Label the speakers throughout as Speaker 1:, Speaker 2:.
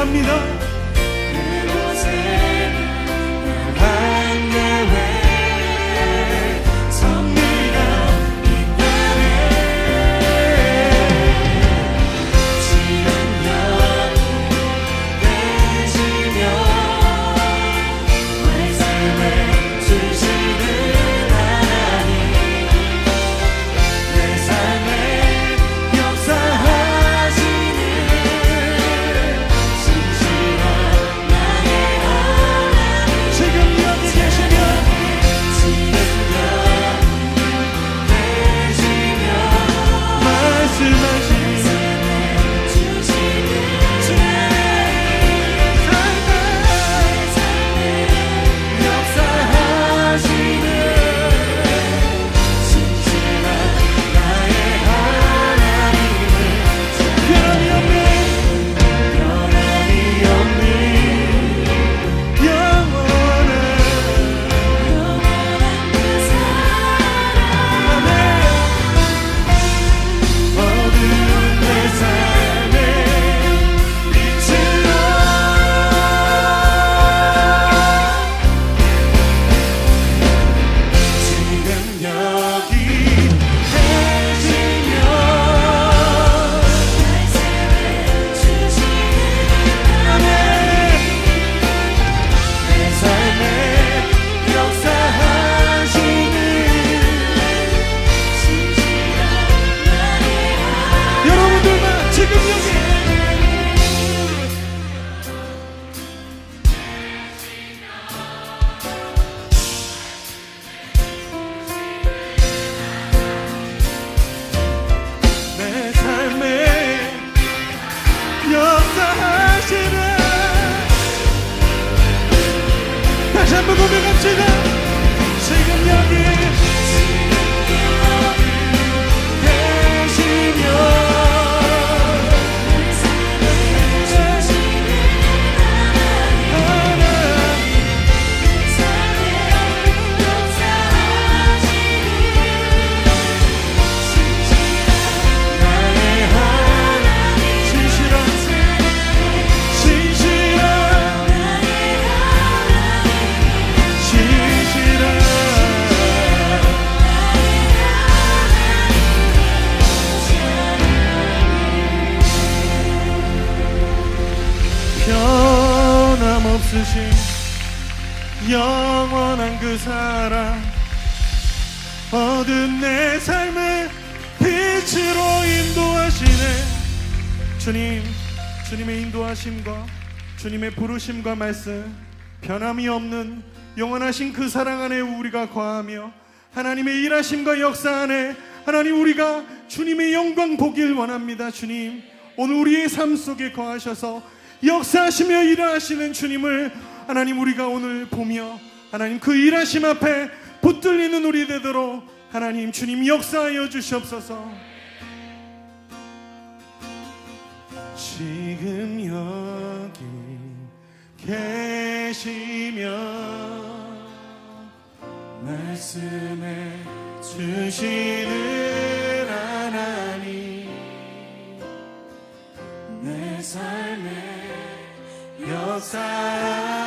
Speaker 1: 합니다. 사랑 어두운 내 삶을 빛으로 인도하시네. 주님 주님의 인도하심과 주님의 부르심과 말씀 변함이 없는 영원하신 그 사랑 안에 우리가 거하며 하나님의 일하심과 역사 안에 하나님 우리가 주님의 영광 보길 원합니다. 주님 오늘 우리의 삶 속에 거하셔서 역사하시며 일하시는 주님을 하나님 우리가 오늘 보며 하나님 그 일하심 앞에 붙들리는 우리 되도록 하나님 주님 역사하여 주시옵소서. 지금 여기 계시며 말씀해 주시는 하나님 내 삶에 역사하시는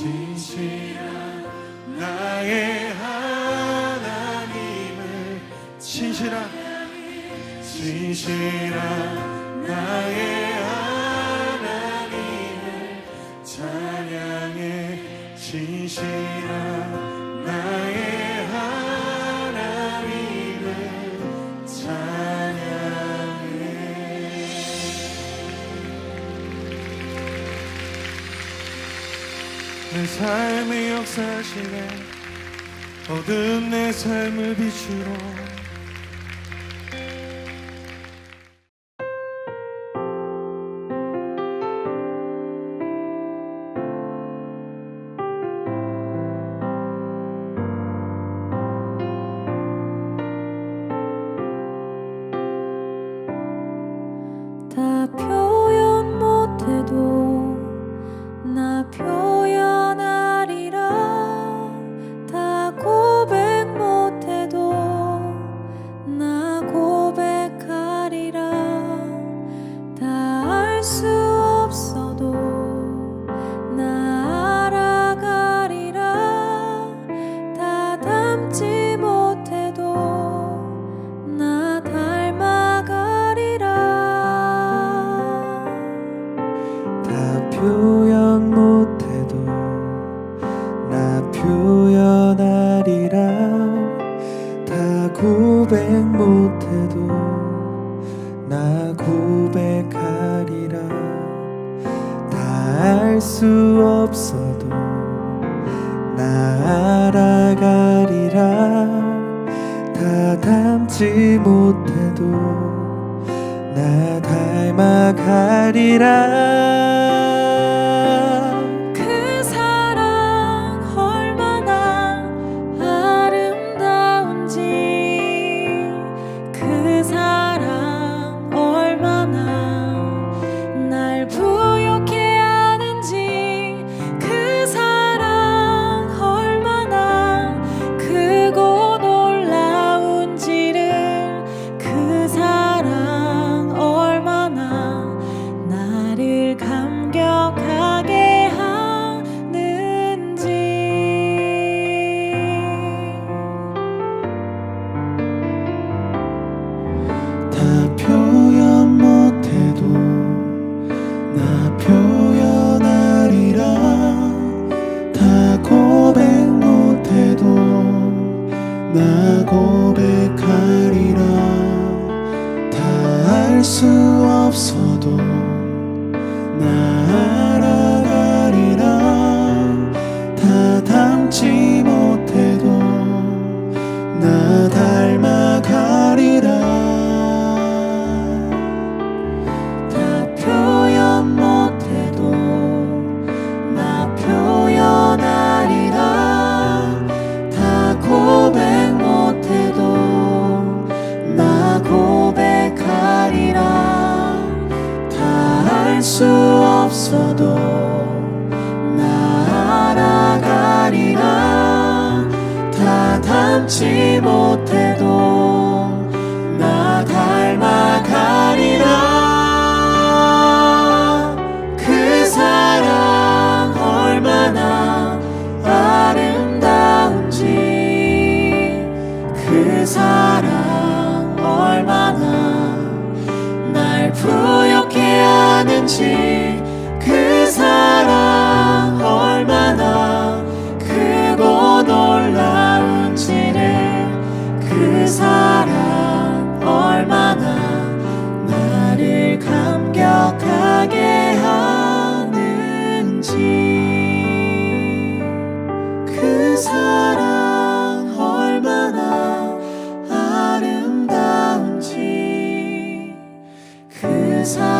Speaker 1: 진실한 나의 하나님을 진실한 진실한 나의 하나님을 찬양해 진실 내 삶의 역사시네 어두운 내 삶을 비추러
Speaker 2: 수 없어도 나 알아가리라. 다 담지 못해도 나 닮아가리라
Speaker 3: 나 아니라 다 알 수 없어도 날아가리라 다 담지 못해도 세상